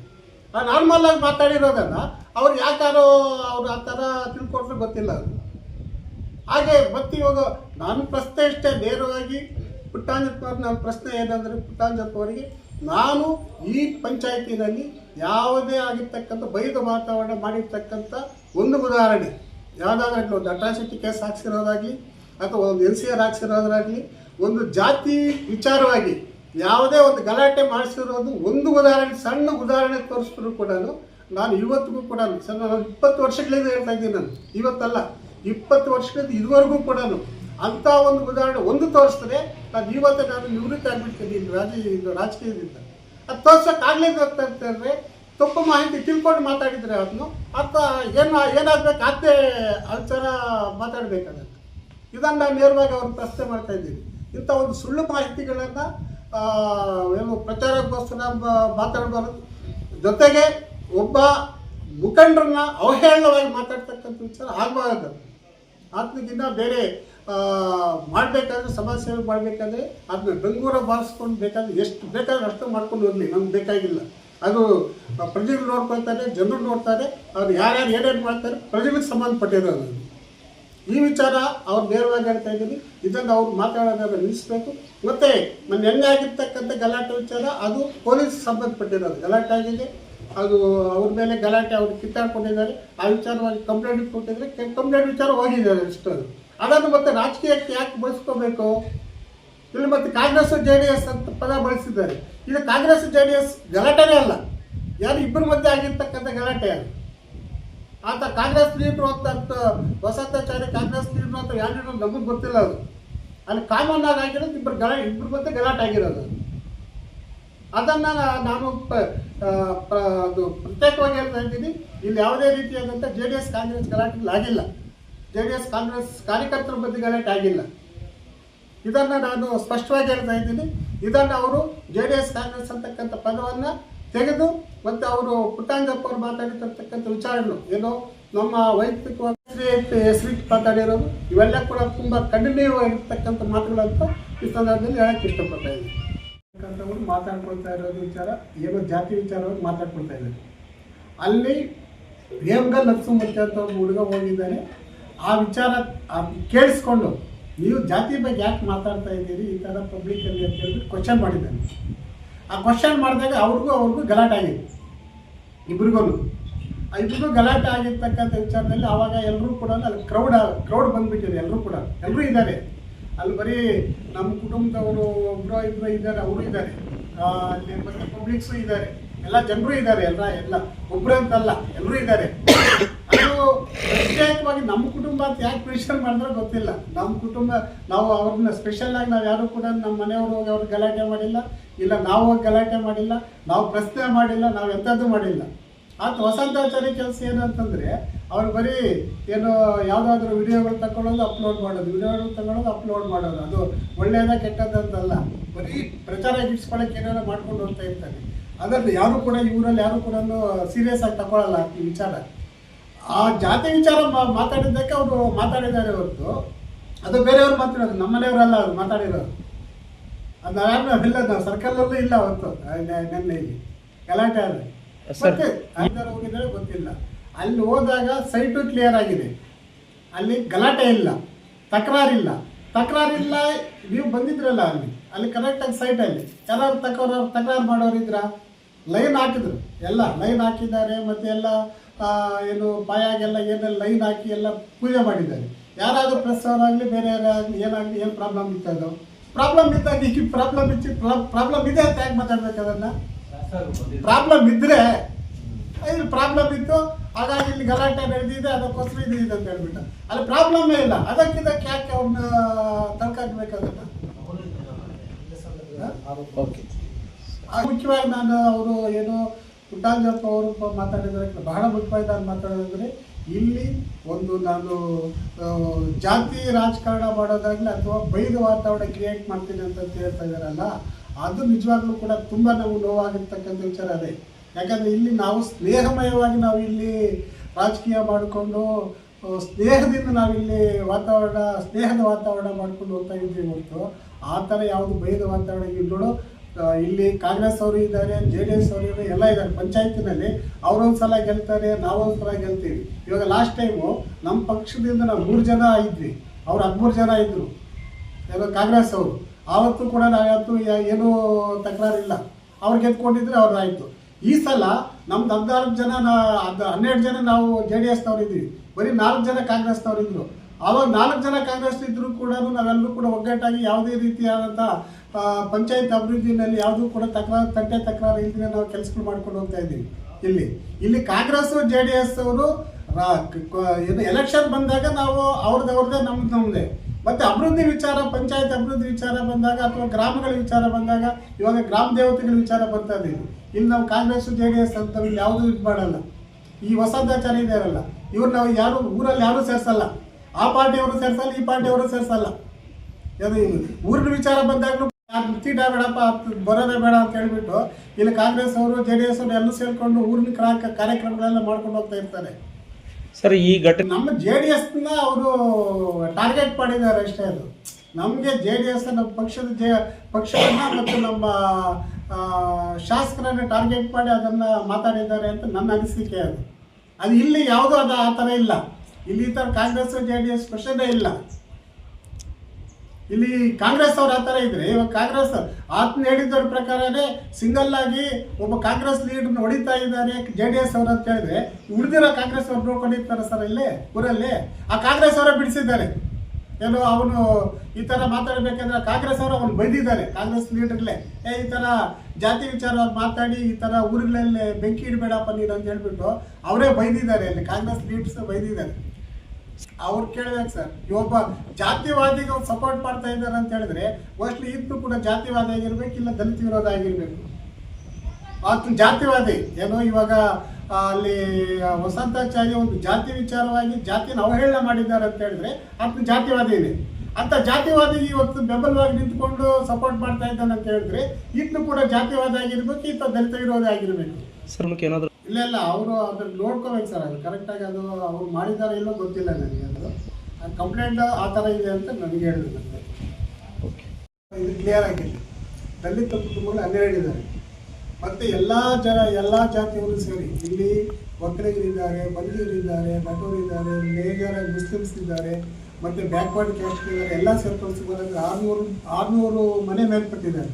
ಆ ನಾರ್ಮಲ್ ಆಗಿ ಮಾತಾಡಿರೋದನ್ನು ಅವ್ರು ಯಾಕಾರೋ ಅವ್ರು ಆ ಥರ ತಿಳ್ಕೊಂಡ್ರೆ ಗೊತ್ತಿಲ್ಲ ಅದು. ಹಾಗೆ ಮತ್ತೆ ಇವಾಗ ನಾನು ಪ್ರಶ್ನೆ ಇಷ್ಟೇ ನೇರವಾಗಿ ಪುಟ್ಟಾಂಜಪ್ಪ ನನ್ನ ಪ್ರಶ್ನೆ ಏನಂದರೆ ಪುಟ್ಟಾಂಜಪ್ಪ ಅವರಿಗೆ ನಾನು ಈ ಪಂಚಾಯತಿನಲ್ಲಿ ಯಾವುದೇ ಆಗಿರ್ತಕ್ಕಂಥ ಬೈದ ವಾತಾವರಣ ಮಾಡಿರ್ತಕ್ಕಂಥ ಒಂದು ಉದಾಹರಣೆ. ಯಾವುದಾದ್ರೂ ಒಂದು ಅಟ್ರಾಸಿಟಿ ಕೇಸ್ ಹಾಕ್ಸಿರೋದಾಗಲಿ ಅಥವಾ ಒಂದು ಎನ್ ಸಿ ಆರ್ ಹಾಕ್ಸಿರೋದ್ರಾಗಲಿ ಒಂದು ಜಾತಿ ವಿಚಾರವಾಗಿ ಯಾವುದೇ ಒಂದು ಗಲಾಟೆ ಮಾಡಿಸಿರೋದು ಒಂದು ಉದಾಹರಣೆ, ಸಣ್ಣ ಉದಾಹರಣೆ ತೋರಿಸಿದ್ರು ಕೂಡ ನಾನು ಇವತ್ತಿಗೂ ಕೂಡ ಸರ್, ನಾನು ಇಪ್ಪತ್ತು ವರ್ಷಗಳಿಂದ ಹೇಳ್ತಾ ಇದ್ದೀನಿ ನಾನು, ಇವತ್ತಲ್ಲ, ಇಪ್ಪತ್ತು ವರ್ಷಗಳಿಂದ ಇದುವರೆಗೂ ಕೂಡ ಅಂಥ ಒಂದು ಉದಾಹರಣೆ ಒಂದು ತೋರಿಸಿದ್ರೆ ನಾನು ಇವತ್ತು ನಾನು ನಿವೃತ್ತಿ ಇಲ್ಲಿ ರಾಜ ರಾಜಕೀಯದಿಂದ. ಅದು ತೋರ್ಸೋಕ್ಕಾಗಲೇ ಗೊತ್ತಾಗ್ತಾರೆ ತಪ್ಪು ಮಾಹಿತಿ ತಿಳ್ಕೊಂಡು ಮಾತಾಡಿದ್ರೆ ಅದನ್ನು ಅಥವಾ ಏನು, ಏನಾಗಬೇಕು ಅದೇ ವಿಚಾರ ಮಾತಾಡಬೇಕಾಗತ್ತೆ. ಇದನ್ನು ನಾನು ನೇರವಾಗಿ ಅವ್ರನ್ನ ಪ್ರಶ್ನೆ ಮಾಡ್ತಾ ಇದ್ದೀನಿ ಇಂಥ ಒಂದು ಸುಳ್ಳು ಮಾಹಿತಿಗಳನ್ನು ಏನು ಪ್ರಚಾರಕ್ಕೋಸ್ಕರ ಮಾತಾಡಬಾರದು. ಜೊತೆಗೆ ಒಬ್ಬ ಮುಖಂಡರನ್ನ ಅವಹೇಳನವಾಗಿ ಮಾತಾಡ್ತಕ್ಕಂಥ ವಿಚಾರ ಆಗಬಾರದು. ಆತನಿಗಿನ್ನ ಬೇರೆ ಮಾಡಬೇಕಾದ್ರೆ ಸಮಾಜ ಸೇವೆ ಮಾಡಬೇಕಾದ್ರೆ ಅದನ್ನ ಬೆಂಗೂರ ಬಾರಿಸ್ಕೊಂಡು ಬೇಕಾದ್ರೆ ಎಷ್ಟು ಬೇಕಾದ್ರೆ ಅಷ್ಟು ಮಾಡ್ಕೊಂಡು ಹೋಗಲಿ, ನಮ್ಗೆ ಬೇಕಾಗಿಲ್ಲ. ಅದು ಪ್ರಜೆಗಳು ನೋಡ್ಕೊಳ್ತಾರೆ, ಜನರು ನೋಡ್ತಾರೆ, ಅವ್ರು ಯಾರ್ಯಾರು ಏನೇನು ಮಾಡ್ತಾರೆ, ಪ್ರಜೆಗಳಿಗೆ ಸಂಬಂಧಪಟ್ಟಿರೋದು. ಈ ವಿಚಾರ ಅವ್ರು ನೇರವಾಗಿ ಹೇಳ್ತಾ ಇದ್ದೀನಿ. ಇದನ್ನು ಅವ್ರು ಮಾತಾಡೋದಾದ್ರೆ ನಿಲ್ಲಿಸಬೇಕು. ಮತ್ತು ನನ್ನ ಎಣ್ಣೆ ಆಗಿರ್ತಕ್ಕಂಥ ಗಲಾಟೆ ವಿಚಾರ, ಅದು ಪೊಲೀಸ್ ಸಂಬಂಧಪಟ್ಟಿರೋದು. ಗಲಾಟೆ ಆಗಿದೆ. ಅದು ಅವ್ರ ಮೇಲೆ ಗಲಾಟೆ ಅವ್ರು ಕಿತ್ತಾಡ್ಕೊಂಡಿದ್ದಾರೆ. ಆ ವಿಚಾರವಾಗಿ ಕಂಪ್ಲೇಂಟ್ ಕೊಟ್ಟಿದ್ರೆ ಕಂಪ್ಲೇಂಟ್ ವಿಚಾರ ಹೋಗಿದ್ದಾರೆ ಇಷ್ಟೊಂದು ಅದನ್ನು ಮತ್ತೆ ರಾಜಕೀಯಕ್ಕೆ ಯಾಕೆ ಬಳಸ್ಕೋಬೇಕು? ಇಲ್ಲಿ ಮತ್ತೆ ಕಾಂಗ್ರೆಸ್, ಜೆ ಡಿ ಎಸ್ ಅಂತ ಪದ ಬಳಸಿದ್ದಾರೆ. ಇದು ಕಾಂಗ್ರೆಸ್, ಜೆ ಡಿ ಎಸ್ ಗಲಾಟೆನೇ ಅಲ್ಲ. ಯಾರು ಇಬ್ಬರ ಮಧ್ಯೆ ಆಗಿರ್ತಕ್ಕಂಥ ಗಲಾಟೆ ಅದು. ಆತ ಕಾಂಗ್ರೆಸ್ ಲೀಡ್ರು ಅಂತ ವಸಂತಾಚಾರ್ಯ ಕಾಂಗ್ರೆಸ್ ಲೀಡ್ರು ಅಂತ ಯಾರು ನಮಗೆ ಗೊತ್ತಿಲ್ಲ ಅದು. ಅಲ್ಲಿ ಕಾಮನ್ ಆಗಿ ಆಗಿರೋದು ಇಬ್ಬರು ಗಲಾ ಇಬ್ಬರು ಮತ್ತೆ ಗಲಾಟೆ ಆಗಿರೋದು. ಅದನ್ನು ನಾನು ಅದು ಪ್ರತ್ಯೇಕವಾಗಿ ಹೇಳ್ತಾ ಇದ್ದೀನಿ. ಇಲ್ಲಿ ಯಾವುದೇ ರೀತಿಯಾದಂಥ ಜೆ ಡಿ ಎಸ್ ಕಾಂಗ್ರೆಸ್ ಗಲಾಟೆ ಆಗಿಲ್ಲ. ಜೆ ಡಿ ಎಸ್ ಕಾಂಗ್ರೆಸ್ ಕಾರ್ಯಕರ್ತರ ಬಗ್ಗೆ ಗಲಾಟೆ ಆಗಿಲ್ಲ. ಇದನ್ನು ನಾನು ಸ್ಪಷ್ಟವಾಗಿ ಹೇಳ್ತಾ ಇದ್ದೀನಿ. ಇದನ್ನು ಅವರು ಜೆ ಡಿ ಎಸ್ ಕಾಂಗ್ರೆಸ್ ಅಂತಕ್ಕಂಥ ಪದವನ್ನು ತೆಗೆದು ಮತ್ತು ಅವರು ಪುಟ್ಟಾಂಗಪ್ಪ ಅವರು ಮಾತಾಡಿರ್ತಕ್ಕಂಥ ವಿಚಾರಗಳು. ಏನೋ ನಮ್ಮ ವೈಯಕ್ತಿಕವಾಗಿ ಹೆಸರಿಟ್ಟು ಮಾತಾಡಿರೋದು, ಇವೆಲ್ಲ ಕೂಡ ತುಂಬ ಕಡಿಮೆಯಾಗಿರ್ತಕ್ಕಂಥ ಮಾತುಗಳಂತ ಈ ಸಂದರ್ಭದಲ್ಲಿ ಹೇಳಕ್ಕೆ ಇಷ್ಟಪಡ್ತಾ ಇದ್ದೀನಿ. ಮಾತಾಡ್ಕೊಳ್ತಾ ಇರೋದು ವಿಚಾರ, ಏನೋ ಜಾತಿ ವಿಚಾರವಾಗಿ ಮಾತಾಡ್ಕೊಳ್ತಾ ಇದ್ದಾರೆ. ಅಲ್ಲಿ ರೇಮ್ಗಲ್ ನರಸಿಂಹಮೂರ್ತಿ ಅಂತ ಒಬ್ಬ ಹುಡುಗ ಹೋಗಿದ್ದಾನೆ ಆ ವಿಚಾರ ಕೇಳಿಸ್ಕೊಂಡು, ನೀವು ಜಾತಿ ಬಗ್ಗೆ ಯಾಕೆ ಮಾತಾಡ್ತಾ ಇದ್ದೀರಿ, ಈ ಥರ ಪಬ್ಲಿಕಲ್ಲಿ ಅಂತ ಹೇಳಿದ್ರೆ ಕ್ವಶನ್ ಮಾಡಿದ್ದಾನೆ. ಆ ಕ್ವಶನ್ ಮಾಡಿದಾಗ ಅವ್ರಿಗೂ ಅವ್ರಿಗೂ ಗಲಾಟೆ ಆಗಿದೆ. ಇಬ್ರಿಗೂ ಆ ಇಬ್ರಿಗೂ ಗಲಾಟೆ ಆಗಿರ್ತಕ್ಕಂಥ ವಿಚಾರದಲ್ಲಿ ಆವಾಗ ಎಲ್ಲರೂ ಕೂಡ ಅಲ್ಲಿ ಕ್ರೌಡ್ ಕ್ರೌಡ್ ಬಂದುಬಿಟ್ಟಿದೆ ಎಲ್ಲರೂ ಕೂಡ. ಎಲ್ಲರೂ ಇದ್ದಾರೆ. ಅಲ್ಲಿ ಬರೀ ನಮ್ಮ ಕುಟುಂಬದವರು ಒಬ್ಬರು ಇಬ್ಬರು ಇದ್ದಾರೆ, ಅವರು ಇದ್ದಾರೆ. ಮತ್ತೆ ಪಬ್ಲಿಕ್ಸು ಇದ್ದಾರೆ. ಎಲ್ಲ ಜನರು ಇದ್ದಾರೆ, ಎಲ್ಲ ಎಲ್ಲ. ಒಬ್ಬರೇ ಅಂತಲ್ಲ ಎಲ್ಲರೂ ಇದ್ದಾರೆ. ಪ್ರತ್ಯೇಕವಾಗಿ ನಮ್ಮ ಕುಟುಂಬ ಅಂತ ಯಾಕೆ ಪ್ರೆಷರ್ ಮಾಡಿದ್ರೆ ಗೊತ್ತಿಲ್ಲ. ನಮ್ಮ ಕುಟುಂಬ, ನಾವು ಅವ್ರನ್ನ ಸ್ಪೆಷಲ್ ಆಗಿ ನಾವು ಯಾರು ಕೂಡ ನಮ್ಮ ಮನೆಯವರು ಹೋಗಿ ಅವ್ರಿಗೆ ಗಲಾಟೆ ಮಾಡಿಲ್ಲ, ಇಲ್ಲ ನಾವು ಹೋಗಿ ಗಲಾಟೆ ಮಾಡಿಲ್ಲ, ನಾವು ಪ್ರಶ್ನೆ ಮಾಡಿಲ್ಲ, ನಾವು ಎಂಥದ್ದು ಮಾಡಿಲ್ಲ. ಆತ ವಸಂತಾಚಾರ್ಯ ಕೆಲಸ ಏನು ಅಂತಂದರೆ, ಅವ್ರು ಬರೀ ಏನು ಯಾವುದಾದ್ರೂ ವಿಡಿಯೋಗಳು ತಗೊಳ್ಳೋದು ಅಪ್ಲೋಡ್ ಮಾಡೋದು, ವಿಡಿಯೋಗಳು ತಗೊಳ್ಳೋದು ಅಪ್ಲೋಡ್ ಮಾಡೋದು. ಅದು ಒಳ್ಳೆಯದ ಕೆಟ್ಟದಂತಲ್ಲ ಬರೀ ಪ್ರಚಾರ ಗಿಟ್ಸ್ಕೊಳಕ್ಕೆ ಏನೇನೋ ಮಾಡ್ಕೊಂಡು ಹೋಗ್ತಾ ಇರ್ತಾರೆ. ಅದರಲ್ಲಿ ಯಾರು ಕೂಡ ಇವರಲ್ಲಿ ಯಾರು ಕೂಡ ಸೀರಿಯಸ್ ಆಗಿ ತಗೊಳ್ಳಲ್ಲ ಈ ವಿಚಾರ. ಆ ಜಾತಿ ವಿಚಾರ ಮಾತಾಡಿದ್ದಕ್ಕೆ ಅವರು ಮಾತಾಡಿದ್ದಾರೆ ಹೊರತು. ಅದು ಬೇರೆಯವರು ಮಾತಾಡೋದು ನಮ್ಮ ಅವ್ರು ಮಾತಾಡಿರೋರು ಮಾತಾಡಿರೋದು. ಅದು ನಾನು ಇಲ್ಲ ನಾವು ಸರ್ಕಲಲ್ಲೂ ಇಲ್ಲ ಅವತ್ತು ನೆನ್ನೆ ಇಲ್ಲಿ ಗಲಾಟೆ ಆದರೆ. ಮತ್ತೆ ಐದಾರು ಹೋಗಿದ್ದಾರೆ ಗೊತ್ತಿಲ್ಲ. ಅಲ್ಲಿ ಹೋದಾಗ ಸೈಟು ಕ್ಲಿಯರ್ ಆಗಿದೆ. ಅಲ್ಲಿ ಗಲಾಟೆ ಇಲ್ಲ ತಕರಾರಿಲ್ಲ. ತಕರಾರಿಲ್ಲ ನೀವು ಬಂದಿದ್ರಲ್ಲ ಅಲ್ಲಿ ಅಲ್ಲಿ ಕರೆಕ್ಟಾಗಿ ಸೈಟಲ್ಲಿ ಯಾರು ತಕರಾರು ತಕರಾರು ಮಾಡೋರು ಇದ್ರ ಲೈನ್ ಹಾಕಿದ್ರು ಎಲ್ಲ ಲೈನ್ ಹಾಕಿದ್ದಾರೆ ಮತ್ತೆ ಎಲ್ಲ ಏನು ಬಾಯಾಗೆಲ್ಲ ಏನೆಲ್ಲ ಲೈನ್ ಹಾಕಿ ಎಲ್ಲ ಪೂಜೆ ಮಾಡಿದ್ದಾರೆ. ಯಾರಾದರೂ ಪ್ರೆಸ್ ಆಗಲಿ ಬೇರೆ ಯಾರಾಗಲಿ ಏನಾಗಲಿ ಏನು ಪ್ರಾಬ್ಲಮ್ ಇತ್ತು ಪ್ರಾಬ್ಲಮ್ ಇದ್ದಾಗ ಈಗ ಪ್ರಾಬ್ಲಮ್ ಇಚ್ಚಿ ಪ್ರಾಬ್ಲಮ್ ಇದೆ ಅಂತ ಯಾಕೆ ಮಾತಾಡ್ಬೇಕು ಅದನ್ನು? ಪ್ರಾಬ್ಲಮ್ ಇದ್ದರೆ ಇಲ್ಲಿ ಪ್ರಾಬ್ಲಮ್ ಇತ್ತು ಹಾಗಾಗಿ ಇಲ್ಲಿ ಗಲಾಟೆ ನಡೆದಿದೆ ಅದಕ್ಕೋಸ್ಕರ ಇದು ಇದೆ ಅಂತ ಹೇಳ್ಬಿಟ್ಟು ಅಲ್ಲಿ ಪ್ರಾಬ್ಲಮ್ಮೇ ಇಲ್ಲ. ಅದಕ್ಕಿದ್ದಕ್ಕೆ ಯಾಕೆ ಅವ್ರನ್ನ ಆ ಮುಖ್ಯವಾಗಿ ನಾನು ಅವರು ಏನು ಪುಟ್ಟಾಂಜಪ್ಪ ಅವರು ಮಾತಾಡಿದ್ರೆ ಬಹಳ ಮುಖ್ಯವಾಗಿ ಮಾತಾಡೋದಂದರೆ. ಇಲ್ಲಿ ಒಂದು ನಾನು ಜಾತಿ ರಾಜಕಾರಣ ಮಾಡೋದಾಗಲಿ ಅಥವಾ ಬೈದ ವಾತಾವರಣ ಕ್ರಿಯೇಟ್ ಮಾಡ್ತೀನಿ ಅಂತ ಹೇಳ್ತಾ ಇದ್ದಾರಲ್ಲ, ಅದು ನಿಜವಾಗ್ಲೂ ಕೂಡ ತುಂಬ ನಾವು ನೋವಾಗಿರ್ತಕ್ಕಂಥ ವಿಚಾರ ಅದೇ. ಯಾಕಂದರೆ ಇಲ್ಲಿ ನಾವು ಸ್ನೇಹಮಯವಾಗಿ ನಾವು ಇಲ್ಲಿ ರಾಜಕೀಯ ಮಾಡಿಕೊಂಡು ಸ್ನೇಹದಿಂದ ನಾವಿಲ್ಲಿ ವಾತಾವರಣ, ಸ್ನೇಹದ ವಾತಾವರಣ ಮಾಡ್ಕೊಂಡು ಹೋಗ್ತಾ ಇದ್ದೀವಿ ಹೊರತು, ಆ ಥರ ಯಾವುದು ಬೈದ ವಾತಾವರಣ ಇಲ್ಲಿ ಇಲ್ಲಿ ಕಾಂಗ್ರೆಸ್ ಅವರು ಇದ್ದಾರೆ, ಜೆ ಡಿ ಎಸ್ ಅವರು ಇದ್ದಾರೆ, ಎಲ್ಲ ಇದ್ದಾರೆ. ಪಂಚಾಯತಿನಲ್ಲಿ ಅವರೊಂದು ಸಲ ಗೆಲ್ತಾರೆ, ನಾವೊಂದು ಸಲ ಗೆಲ್ತೀವಿ. ಇವಾಗ ಲಾಸ್ಟ್ ಟೈಮು ನಮ್ಮ ಪಕ್ಷದಿಂದ ನಾವು ಮೂರು ಜನ ಇದ್ವಿ. ಅವ್ರು ಹದಿಮೂರು ಜನ ಇದ್ದರು ಕಾಂಗ್ರೆಸ್ ಅವರು. ಆವತ್ತು ಕೂಡ ನಾವು ಏನು ತಕರಾರಿಲ್ಲ. ಅವ್ರು ಗೆದ್ಕೊಂಡಿದ್ರೆ ಆಯಿತು. ಈ ಸಲ ನಮ್ದು ಹದಿನಾಲ್ಕು ಜನ ನಾ ಅದು ಹನ್ನೆರಡು ಜನ ನಾವು ಜೆ ಡಿ ಎಸ್ನವ್ರು ಇದ್ವಿ. ಬರೀ ನಾಲ್ಕು ಜನ ಕಾಂಗ್ರೆಸ್ನವ್ರು ಇದ್ರು. ಆವಾಗ ನಾಲ್ಕು ಜನ ಕಾಂಗ್ರೆಸ್ ಇದ್ದರೂ ಕೂಡ ನಾವೆಲ್ಲರೂ ಕೂಡ ಒಗ್ಗಟ್ಟಾಗಿ ಯಾವುದೇ ರೀತಿಯಾದಂಥ ಪಂಚಾಯತ್ ಅಭಿವೃದ್ಧಿನಲ್ಲಿ ಯಾವುದೂ ಕೂಡ ತಕರಾರು, ತಂಟೆ ತಕರಾರು ಇಲ್ಲದೆ ನಾವು ಕೆಲಸಗಳು ಮಾಡ್ಕೊಂಡು ಹೋಗ್ತಾ ಇದ್ದೀವಿ. ಇಲ್ಲಿ ಇಲ್ಲಿ ಕಾಂಗ್ರೆಸ್ ಜೆ ಡಿ ಎಸ್ ಅವರು ಏನು ಎಲೆಕ್ಷನ್ ಬಂದಾಗ ನಾವು ಅವ್ರದ್ದು ಅವ್ರದ್ದೇ ನಮ್ದು. ನಮ್ಮದೇ ಮತ್ತೆ ಅಭಿವೃದ್ಧಿ ವಿಚಾರ, ಪಂಚಾಯತ್ ಅಭಿವೃದ್ಧಿ ವಿಚಾರ ಬಂದಾಗ ಅಥವಾ ಗ್ರಾಮಗಳ ವಿಚಾರ ಬಂದಾಗ ಇವಾಗ ಗ್ರಾಮ ದೇವತೆಗಳ ವಿಚಾರ ಬರ್ತಾ ಇದೆ. ಇಲ್ಲಿ. ಇಲ್ಲಿ ನಾವು ಕಾಂಗ್ರೆಸ್ ಜೆ ಡಿ ಎಸ್ ಅಂತ ಇಲ್ಲಿ ಯಾವುದೂ ಇದು ಮಾಡಲ್ಲ. ಈ ಹೊಸದಾಚಾರ ಇದೆ ಇರಲ್ಲ ಇವ್ರು ನಾವು ಯಾರು, ಊರಲ್ಲಿ ಯಾರು ಸೇರ್ಸಲ್ಲ. ಆ ಪಾರ್ಟಿಯವರು ಸೇರ್ಸಲ್ಲ, ಈ ಪಾರ್ಟಿಯವರು ಸೇರ್ಸಲ್ಲ. ಅದು ಊರಿನ ವಿಚಾರ ಬಂದಾಗಲೂ ಸೀಟ ಬೇಡಪ್ಪ ಅದ್ ಬರೋದೇ ಬೇಡ ಅಂತ ಹೇಳ್ಬಿಟ್ಟು ಇಲ್ಲಿ ಕಾಂಗ್ರೆಸ್ ಅವರು ಜೆ ಡಿ ಎಸ್ ಅವರು ಎಲ್ಲ ಸೇರ್ಕೊಂಡು ಊರಿನ ಕ್ರಾ ಕಾರ್ಯಕ್ರಮಗಳೆಲ್ಲ ಮಾಡ್ಕೊಂಡು ಹೋಗ್ತಾ ಇರ್ತಾರೆ. ಸರ್ ಈ ಘಟನೆ ನಮ್ಮ ಜೆ ಡಿ ಎಸ್ನ ಅವರು ಟಾರ್ಗೆಟ್ ಮಾಡಿದ್ದಾರೆ ಅಷ್ಟೇ ಅದು. ನಮಗೆ ಜೆ ಡಿ ಎಸ್ ನಮ್ಮ ಪಕ್ಷದ ಜೆ ಪಕ್ಷವನ್ನ ಮತ್ತು ನಮ್ಮ ಶಾಸಕರನ್ನ ಟಾರ್ಗೆಟ್ ಮಾಡಿ ಅದನ್ನು ಮಾತಾಡಿದ್ದಾರೆ ಅಂತ ನನ್ನ ಅನಿಸಿಕೆ ಅದು. ಅದು ಇಲ್ಲಿ ಯಾವುದೂ ಅದು ಆ ಥರ ಇಲ್ಲ. ಇಲ್ಲಿ ಈ ಥರ ಕಾಂಗ್ರೆಸ್ ಜೆ ಡಿ ಎಸ್ ಪ್ರಶ್ನೆ ಇಲ್ಲ. ಇಲ್ಲಿ ಕಾಂಗ್ರೆಸ್ ಅವ್ರು ಆ ಥರ ಇದ್ರೆ, ಇವಾಗ ಕಾಂಗ್ರೆಸ್ ಆತ್ಮ ಹೇಳಿದ್ದವ್ರ ಪ್ರಕಾರನೇ ಸಿಂಗಲ್ ಆಗಿ ಒಬ್ಬ ಕಾಂಗ್ರೆಸ್ ಲೀಡರ್ನ ಹೊಡಿತಾ ಇದ್ದಾರೆ ಜೆ ಡಿ ಎಸ್ ಅವ್ರು ಅಂತ ಹೇಳಿದ್ರೆ, ಉಳಿದಿರೋ ಕಾಂಗ್ರೆಸ್ ಅವ್ರು ನೋಡ್ಕೊಂಡಿರ್ತಾರೆ ಸರ್ ಇಲ್ಲಿ, ಊರಲ್ಲಿ. ಆ ಕಾಂಗ್ರೆಸ್ ಅವರೇ ಬಿಡಿಸಿದ್ದಾರೆ. ಏನು ಅವನು ಈ ಥರ ಮಾತಾಡಬೇಕಂದ್ರೆ ಕಾಂಗ್ರೆಸ್ ಅವರು ಅವನು ಬೈದಿದ್ದಾರೆ, ಕಾಂಗ್ರೆಸ್ ಲೀಡರ್ಲೇ ಏ, ಈ ಥರ ಜಾತಿ ವಿಚಾರ ಮಾತಾಡಿ, ಈ ಥರ ಊರುಗಳಲ್ಲಿ ಬೆಂಕಿ ಇಡಬೇಡಪ್ಪ ನೀನು ಅಂತ ಹೇಳ್ಬಿಟ್ಟು ಅವರೇ ಬೈದಿದ್ದಾರೆ, ಅಲ್ಲಿ ಕಾಂಗ್ರೆಸ್ ಲೀಡರ್ಸ್ ಬೈದಿದ್ದಾರೆ. ಅವ್ರು ಕೇಳಿದಾಗ ಸರ್ ಒಬ್ಬ ಜಾತಿವಾದಿಗೆ ಸಪೋರ್ಟ್ ಮಾಡ್ತಾ ಇದ್ದಾರೆ ಅಂತ ಹೇಳಿದ್ರೆ ಮೋಸ್ಟ್ಲಿ ಇದ್ದು ಕೂಡ ಜಾತಿವಾದ ಆಗಿರ್ಬೇಕು, ಇಲ್ಲ ದಲಿತ ವಿರೋಧ ಆಗಿರ್ಬೇಕು. ಆತ ಜಾತಿವಾದಿ, ಏನೋ ಇವಾಗ ಅಲ್ಲಿ ವಸಂತಾಚಾರ್ಯ ಒಂದು ಜಾತಿ ವಿಚಾರವಾಗಿ ಜಾತಿನ ಅವಹೇಳನ ಮಾಡಿದ್ದಾರೆ ಅಂತ ಹೇಳಿದ್ರೆ ಆತ ಜಾತಿವಾದಿ ಇದೆ. ಅಂತ ಜಾತಿವಾದಿಗೆ ಇವತ್ತು ಬೆಂಬಲವಾಗಿ ನಿಂತ್ಕೊಂಡು ಸಪೋರ್ಟ್ ಮಾಡ್ತಾ ಇದ್ದಾನೆ ಅಂತ ಹೇಳಿದ್ರೆ ಇನ್ನು ಕೂಡ ಜಾತಿವಾದ ಆಗಿರ್ಬೇಕು ಇಂಥ ದಲಿತ ವಿರೋಧ ಆಗಿರ್ಬೇಕು. ಸರ್ ಏನಾದ್ರು ಇಲ್ಲ ಇಲ್ಲ ಅವರು ಅದನ್ನ ನೋಡ್ಕೋಬೇಕು ಸರ್ ಅದು ಕರೆಕ್ಟಾಗಿ ಅದು ಅವ್ರು ಮಾಡಿದ್ದಾರೆ ಇಲ್ಲೋ ಗೊತ್ತಿಲ್ಲ ನನಗೆ ಅದು. ಕಂಪ್ಲೇಂಟ್ ಆ ಥರ ಇದೆ ಅಂತ ನನಗೆ ಹೇಳಿದ್ರು ನನಗೆ ಓಕೆ ಇದು ಕ್ಲಿಯರ್ ಆಗಿದೆ ದಲಿತ ಕುಟುಂಬಗಳು ಹನ್ನೆರಡು ಇದ್ದಾರೆ. ಮತ್ತು ಎಲ್ಲ ಜನ ಎಲ್ಲ ಜಾತಿಯವರು ಸೇರಿ ಇಲ್ಲಿ ಒಕ್ಕಲಿಗರಿದ್ದಾರೆ ಬಂದೀರಿದ್ದಾರೆ ಇದ್ದಾರೆ ಮೇಜರ್ ಮುಸ್ಲಿಮ್ಸ್ ಇದ್ದಾರೆ ಮತ್ತು ಬ್ಯಾಕ್ವರ್ಡ್ ಕ್ಯಾಸ್ಟ್ ಇದ್ದಾರೆ ಎಲ್ಲ ಸೇರ್ಕೊಂಡು ಸುಮಾರು ಆರುನೂರು ಆರುನೂರು ಮನೆ ಮೇಲ್ಪಟ್ಟಿದ್ದಾರೆ.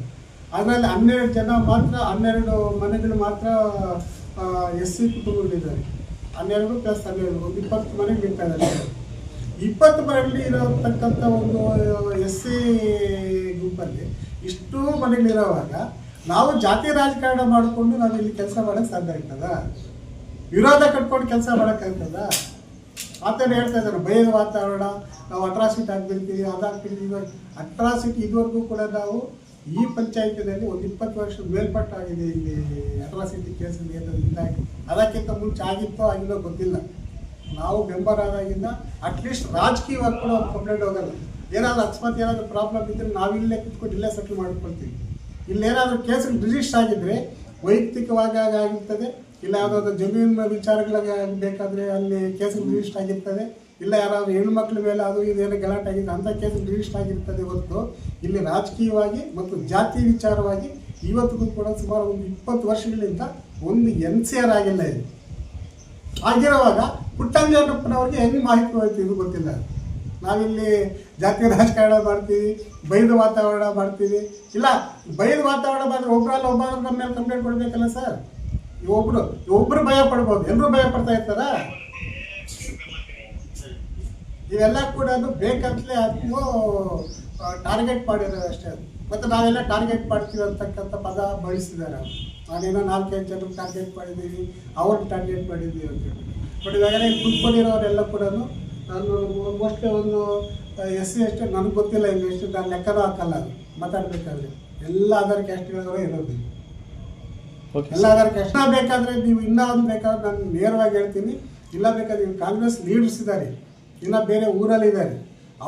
ಅದರಲ್ಲಿ ಹನ್ನೆರಡು ಜನ ಮಾತ್ರ ಹನ್ನೆರಡು ಮನೆಗಳು ಮಾತ್ರ ಎಸ್ ಸಿ ಕುಟುಂಬಗಳಿದ್ದಾರೆ ಹನ್ನೆರಡು ಪ್ಲಸ್ ಹನ್ನೆರಡು, ಒಂದು ಇಪ್ಪತ್ತು ಮನೆ ಬೀಳ್ತಾ ಇದ್ದಾರೆ ಇಪ್ಪತ್ತು ಮನೆಯಲ್ಲಿ ಇರತಕ್ಕಂಥ ಒಂದು ಎಸ್ ಸಿ ಗುಂಪಲ್ಲಿ ಇಷ್ಟು ಮನೆಗಳಿರೋವಾಗ ನಾವು ಜಾತಿ ರಾಜಕಾರಣ ಮಾಡಿಕೊಂಡು ನಾವು ಇಲ್ಲಿ ಕೆಲಸ ಮಾಡೋಕ್ಕೆ ಸಾಧ್ಯ ಆಗ್ತದ? ವಿರೋಧ ಕಟ್ಕೊಂಡು ಕೆಲಸ ಮಾಡೋಕ್ಕಾಗ್ತದ ಆತನ ಹೇಳ್ತಾ ಇದ್ದಾರೆ. ಭಯದ ವಾತಾವರಣ, ನಾವು ಅಟ್ರಾಸಿಟಿ ಆಗ್ಬಿಡ್ತೀವಿ, ಅದಾಗ್ಬಿಡ್ತೀವಿ. ಅಟ್ರಾಸಿಟಿ ಇದುವರೆಗೂ ಕೂಡ ನಾವು ಈ ಪಂಚಾಯತಿನಲ್ಲಿ ಒಂದು ಇಪ್ಪತ್ತು ವರ್ಷದ ಮೇಲ್ಪಟ್ಟಾಗಿದೆ ಇಲ್ಲಿ ಅಟ್ರಾಸಿಟಿ ಕೇಸ್ ಇದಾಗಿ ಅದಕ್ಕಿಂತ ಮುಂಚೆ ಆಗಿತ್ತೋ ಆಗಿಲ್ಲೋ ಗೊತ್ತಿಲ್ಲ. ನಾವು ಮೆಂಬರ್ ಆದಾಗಿಂದ ಅಟ್ಲೀಸ್ಟ್ ರಾಜಕೀಯವಾಗಿ ಕೂಡ ಒಂದು ಕಂಪ್ಲೇಂಟ್ ಹೋಗಲ್ಲ. ಏನಾದರೂ ಅಕಸ್ಮಾತ್ ಏನಾದರೂ ಪ್ರಾಬ್ಲಮ್ ನಾವು ಇಲ್ಲೇ ಕುತ್ಕೊಂಡು ಇಲ್ಲೇ ಸೆಟ್ಲ್ ಮಾಡ್ಕೊಳ್ತೀವಿ. ಇಲ್ಲೇನಾದ್ರೂ ಕೇಸ್ ರಿಜಿಸ್ಟರ್ ಆಗಿದ್ದರೆ ವೈಯಕ್ತಿಕವಾಗಿ ಆಗಿರ್ತದೆ, ಇಲ್ಲ ಯಾವುದಾದ್ರು ಜಮೀನು ವಿಚಾರಗಳಿಗೆ ಬೇಕಾದರೆ ಅಲ್ಲಿ ಕೇಸ್ ರಿಜಿಸ್ಟ್ ಆಗಿರ್ತದೆ. ಇಲ್ಲ ಯಾರಾದ್ರು ಹೆಣ್ಮಕ್ಳ ಮೇಲೆ ಅದು ಇದೇನು ಗಲಾಟೆ ಆಗಿದೆ ಅಂಥ ಕೇಸ್ ರಿಜಿಸ್ಟರ್ ಆಗಿರ್ತದೆ ಹೊರತು ಇಲ್ಲಿ ರಾಜಕೀಯವಾಗಿ ಮತ್ತು ಜಾತಿ ವಿಚಾರವಾಗಿ ಇವತ್ತಿಗೂ ಕೂಡ ಸುಮಾರು ಒಂದು ಇಪ್ಪತ್ತು ವರ್ಷಗಳಿಂದ ಒಂದು ಎನ್ ಸಿ ಆರ್ ಆಗಿಲ್ಲ ಇದು ಆಗಿರುವಾಗ ಪುಟ್ಟಂಜನಪ್ಪನವ್ರಿಗೆ ಹೆಂಗೆ ಮಾಹಿತಿ ಹೋಯ್ತು ಇದು ಗೊತ್ತಿಲ್ಲ. ನಾವಿಲ್ಲಿ ಜಾತಿ ರಾಜಕಾರಣ ಮಾಡ್ತೀವಿ, ಬೈದ ವಾತಾವರಣ ಮಾಡ್ತೀವಿ. ಇಲ್ಲ, ಬೈದ ವಾತಾವರಣ ಮಾಡಿದ್ರೆ ಒಬ್ಬರಲ್ಲ ಒಬ್ಬ ನಮ್ಮ ಮೇಲೆ ಕಂಪ್ಲೇಂಟ್ ಕೊಡಬೇಕಲ್ಲ ಸರ್? ಒಬ್ಬರು ಒಬ್ಬರು ಭಯ ಪಡ್ಬೋದು. ಎಲ್ಲರೂ ಭಯ ಪಡ್ತಾ ಇರ್ತಾರ? ಇವೆಲ್ಲ ಕೂಡ ಬೇಕಂತಲೇ ಅದನ್ನು ಟಾರ್ಗೆಟ್ ಮಾಡಿರೋದು ಅಷ್ಟೇ ಅದು. ಮತ್ತು ನಾವೆಲ್ಲ ಟಾರ್ಗೆಟ್ ಮಾಡ್ತೀವಿ ಅಂತಕ್ಕಂಥ ಪದ ಬಳಸಿದ್ದಾರೆ. ನಾನೇನೋ ನಾಲ್ಕೈದು ಜನಕ್ಕೆ ಟಾರ್ಗೆಟ್ ಮಾಡಿದ್ದೀವಿ ಅವ್ರನ್ನ ಟಾರ್ಗೆಟ್ ಮಾಡಿದ್ದೀವಿ ಅಂತ ಹೇಳಿ ಬಟ್ ಇವಾಗ ಕುತ್ಕೊಂಡಿರೋರೆಲ್ಲ ಕೂಡ ನಾನು ಮೋಸ್ಟ್ಲಿ ಒಂದು ಎಸ್ ಸಿ ಎಷ್ಟು ನನಗೆ ಗೊತ್ತಿಲ್ಲ ಇಲ್ಲಿ ಎಷ್ಟು ನಾನು ಲೆಕ್ಕನೂ ಹಾಕಲ್ಲ ಅದು. ಮಾತಾಡಬೇಕಾದ್ರೆ. ಎಲ್ಲ ಆಧಾರ್ ಕ್ಯಾಸ್ಟ್ಗಳಿಗೂ ಇರೋದು. ಎಲ್ಲ ಆಧಾರ್ ಕ್ಯಾಸ್ಟ್ ಬೇಕಾದರೆ ನೀವು ಇನ್ನೂ ಒಂದು ಬೇಕಾದ್ರೆ ನಾನು ನೇರವಾಗಿ ಹೇಳ್ತೀನಿ. ಇಲ್ಲ ಬೇಕಾದ್ರೆ ನೀವು ಕಾಂಗ್ರೆಸ್ ಲೀಡರ್ಸ್ ಇದ್ದಾರೆ. ಇನ್ನು ಬೇರೆ ಊರಲ್ಲಿದ್ದಾರೆ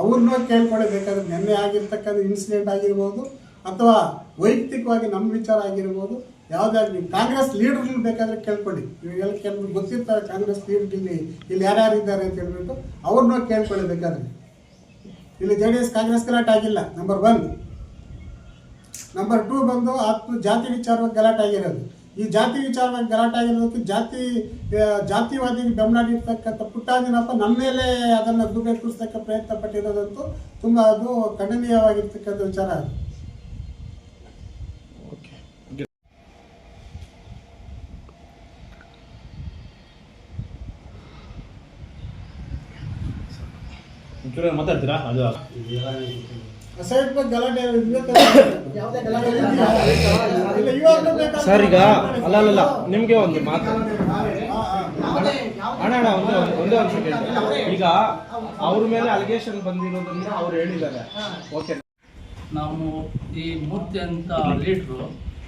ಅವ್ರನ್ನ ಅವ್ರನ್ನೂ ನೆನ್ನೆ ಆಗಿರ್ತಕ್ಕಂಥ ಇನ್ಸಿಡೆಂಟ್ ಆಗಿರ್ಬೋದು ಅಥವಾ ವೈಯಕ್ತಿಕವಾಗಿ ನಮ್ಮ ವಿಚಾರ ಆಗಿರ್ಬೋದು ಯಾವುದಾದ್ರು ನೀವು ಕಾಂಗ್ರೆಸ್ ಲೀಡರ್ ಬೇಕಾದ್ರೆ ಕೇಳ್ಕೊಳ್ಳಿ. ಇವಾಗೆಲ್ಲ ಕೆಲವರು ಗೊತ್ತಿರ್ತಾರೆ, ಕಾಂಗ್ರೆಸ್ ಲೀಡರ್ ಇಲ್ಲಿ ಇಲ್ಲಿ ಯಾರ್ಯಾರು ಇದ್ದಾರೆ ಅಂತ ಹೇಳ್ಬಿಟ್ಟು ಅವ್ರನ್ನೂ ಕೇಳ್ಕೊಳ್ಳಿ ಬೇಕಾದ್ರೆ ಇಲ್ಲಿ ಜೆ ಡಿ ಎಸ್ ಕಾಂಗ್ರೆಸ್ ಗಲಾಟೆ ಆಗಿಲ್ಲ ನಂಬರ್ ಒನ್ ನಂಬರ್ ಟೂ ಬಂದು ಹತ್ತು ಜಾತಿ ವಿಚಾರವಾಗಿ ಗಲಾಟೆ ಆಗಿರೋದು. ಈ ಜಾತಿ ವಿಚಾರವಾಗಿ ಗಲಾಟೆ ಆಗಿರೋದಕ್ಕೆ ಜಾತಿ ಜಾತಿವಾದಿಗೆ ಜಾತಿವಾದಿ ಬೆಂಬಲ ನೀಡ್ತಕ್ಕಂಥ ಪುಟ್ಟಾಜಿನಪ್ಪ ನಮ್ಮ ಮೇಲೆ ಅದನ್ನು ದುಡ್ಡೆಟ್ಟಿಸ್ತಕ್ಕ ಪ್ರಯತ್ನ ಪಟ್ಟಿರೋದಂತೂ ತುಂಬ ಅದು ಖಂಡನೀಯವಾಗಿರ್ತಕ್ಕಂಥ ವಿಚಾರ ಅದು. ಮಾತಾಡ್ತೀರಾ? ಅದು ಅಸಹ್ಯತ್ಮಕ ಗಲಾಟೆ ಇರ್ಬೇಕಾದ್ರೆ ಯಾವುದೇ ಗಲಾಟೆ ಇದೆಯಾ? ಇಲ್ಲ, ಇವಾಗ್ಲೂ ಬೇಕಾದ್ರೆ ಸರ್ ಈಗ ಅಲ್ಲ ಅಲ್ಲ ಅಲ್ಲ. ನಿಮಗೆ ಒಂದು ಮಾತು. ಅಣ್ಣ ಅಣ್ಣ ಒಂದೇ ಒಂದು ಒಂದೇ ಒಂದು ಸೆಕೆಂಡ್ ಈಗ ಅವ್ರ ಮೇಲೆ ಅಲಿಗೇಷನ್ ಬಂದಿರೋದನ್ನ ಅವ್ರು ಹೇಳಿದ್ದಾರೆ. ಓಕೆ ನಾವು ಈ ಮೂರ್ತಿ ಅಂತ ಲೀಡ್ರು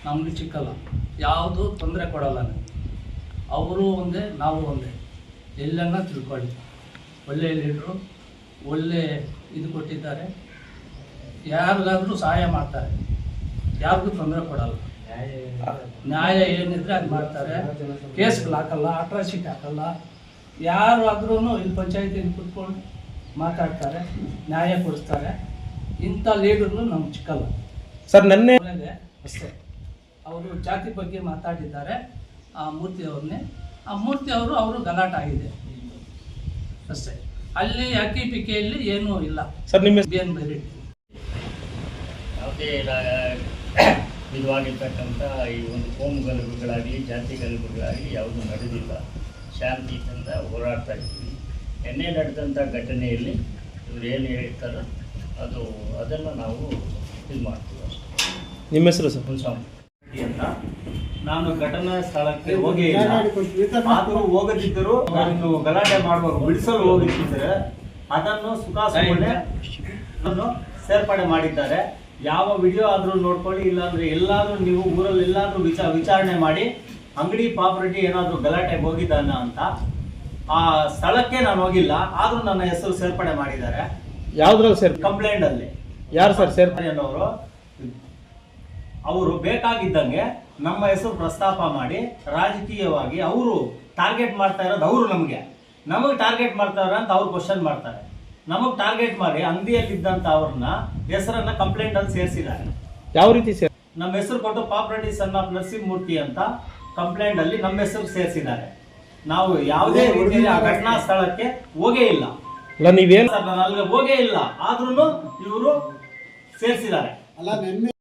ನಮ್ಗೆ ಚಿಕ್ಕಲ್ಲ. ಯಾವುದು ತೊಂದರೆ ಕೊಡಲ್ಲ ನಮ್ಗೆ. ಅವರು ಒಂದೇ ನಾವು ಒಂದೇ. ಎಲ್ಲನ್ನ ತಿಳ್ಕೊಳ್ಳಿ. ಒಳ್ಳೆ ಲೀಡ್ರು ಒಳ್ಳೆ ಇದು ಕೊಟ್ಟಿದ್ದಾರೆ. ಯಾರಿಗಾದ್ರೂ ಸಹಾಯ ಮಾಡ್ತಾರೆ. ಯಾರಿಗೂ ತೊಂದರೆ ಕೊಡಲ್ಲ. ನ್ಯಾಯ ಏನಿದ್ರೆ ಅದು ಮಾಡ್ತಾರೆ. ಕೇಸ್ಗಳು ಹಾಕಲ್ಲ ಅಟ್ರಾಸಿಟಿ ಹಾಕಲ್ಲ. ಯಾರು ಆದ್ರೂ ಇಲ್ಲಿ ಪಂಚಾಯತಿಯಲ್ಲಿ ಕುತ್ಕೊಂಡು ಮಾತಾಡ್ತಾರೆ ನ್ಯಾಯ ಕೊಡಿಸ್ತಾರೆ. ಇಂಥ ಲೀಡರ್ನು ನಮ್ಗೆ ಚಿಕ್ಕಲ್ಲ. ಸರ್ ನನ್ನೆ ಅಷ್ಟೇ. ಅವರು ಜಾತಿ ಬಗ್ಗೆ ಮಾತಾಡಿದ್ದಾರೆ. ಆ ಮೂರ್ತಿ ಅವ್ರನ್ನೇ ಆ ಮೂರ್ತಿ ಅವರು ಅವರು ಗಲಾಟ ಆಗಿದೆ. ಅಷ್ಟೇ. ಅಲ್ಲಿ ಅಕ್ಕಿ ಪಿಕೆಯಲ್ಲಿ ಏನೂ ಇಲ್ಲ. ಸರ್ ನಿಮ್ಮ ಏನು ಬಿ ಬೈರೆಡ್ಡಿ ವಿಧವಾಗಿರ್ತಕ್ಕಂಥ ಈ ಒಂದು ಕೋಮು ಗಲಭೆಗಳಾಗಲಿ ಜಾತಿ ಗಲಭೆಗಳಾಗಲಿ ಯಾವುದೂ ನಡೆದಿಲ್ಲ. ಶಾಂತಿಯಿಂದ ಹೋರಾಡ್ತಾ ಇದ್ದೀವಿ. ನಿನ್ನೆ ನಡೆದಂಥ ಘಟನೆಯಲ್ಲಿ ಇವ್ರು ಏನು ಹೇಳ್ತಾರೋ ಅದು ಅದನ್ನು ನಾವು ಇದು ಮಾಡ್ತೀವಿ ಅಷ್ಟೇ. ನಿಮ್ಮ ಹೆಸರು ಸರ್? ಮುನ್ಸ್ವಾಮಿ. ಅಂತ ನಾನು ಘಟನಾ ಸ್ಥಳಕ್ಕೆ ಹೋಗಿ ಆದರೂ ಹೋಗದಿದ್ದರೂ ನಾನು ಗಲಾಟೆ ಮಾಡುವಾಗ ಬಿಡಿಸಲು ಹೋಗಿದ್ದರೆ ಅದನ್ನು ಅದನ್ನು ಸೇರ್ಪಡೆ ಮಾಡಿದ್ದಾರೆ. ಯಾವ ವಿಡಿಯೋ ಆದರೂ ನೋಡ್ಕೊಳ್ಳಿ ಇಲ್ಲಾಂದ್ರೆ ಎಲ್ಲಾದ್ರೂ ನೀವು ಊರಲ್ಲಿ ಎಲ್ಲಾದ್ರೂ ವಿಚಾರ ವಿಚಾರಣೆ ಮಾಡಿ ಅಂಗಡಿ ಪ್ರಾಪರ್ಟಿ ಏನಾದರೂ ಗಲಾಟೆ ಹೋಗಿದ್ದಾನ ಅಂತ ಆ ಸ್ಥಳಕ್ಕೆ ನಾನು ಹೋಗಿಲ್ಲ ಆದ್ರೂ ನನ್ನ ಹೆಸರು ಸೇರ್ಪಡೆ ಮಾಡಿದ್ದಾರೆ. ಯಾವ್ದ್ರಲ್ಲಿ ಸರ್ ಕಂಪ್ಲೇಂಟ್ ಅಲ್ಲಿ ಯಾರು ಸರ್ ಸೇರ್ಪಡೆ? ಅನ್ನೋರು ಅವರು ಬೇಕಾಗಿದ್ದಂಗೆ ನಮ್ಮ ಹೆಸರು ಪ್ರಸ್ತಾಪ ಮಾಡಿ ರಾಜಕೀಯವಾಗಿ ಅವರು ಟಾರ್ಗೆಟ್ ಮಾಡ್ತಾ ಇರೋದು ಅವರು ನಮಗೆ. ನಮಗೆ ಟಾರ್ಗೆಟ್ ಮಾಡ್ತಾರೆ ಅಂತ ಅವ್ರು ಕ್ವಶನ್ ಮಾಡ್ತಾರೆ. ನಮಗೆ ಟಾರ್ಗೆಟ್ ಮಾಡಿ ಅಂಗಡಿಯಲ್ಲಿದ್ದಂಥ ಅವ್ರನ್ನ ಹೆಸರನ್ನ ಕಂಪ್ಲೇಂಟ್ ಅಲ್ಲಿ ಸೇರಿಸಿದ್ದಾರೆ. ಯಾವ ರೀತಿ ಸರ್ ನಮ್ಮ ಹೆಸರು ಕೊಟ್ಟು ಪಾಪ್ರೆಟಿ ಸನ್ ಆಫ್ ನರಸಿಂಹಮೂರ್ತಿ ಅಂತ ಕಂಪ್ಲೇಂಟ್ ಅಲ್ಲಿ ನಮ್ಮ ಹೆಸರು ಸೇರಿಸಿದ್ದಾರೆ. ನಾವು ಯಾವುದೇ ರೀತಿಯಲ್ಲಿ ಆ ಘಟನಾ ಸ್ಥಳಕ್ಕೆ ಹೋಗೇ ಇಲ್ಲ. ಅಲ್ಲ ನೀವೇನು ಸರ್ ನಾನು ಅಲ್ಲಿಗೆ ಹೋಗೇ ಇಲ್ಲ. ಆದ್ರೂ ಇವರು ಸೇರಿಸಿದ್ದಾರೆ. ಅಲ್ಲ ನಿನ್ನೆ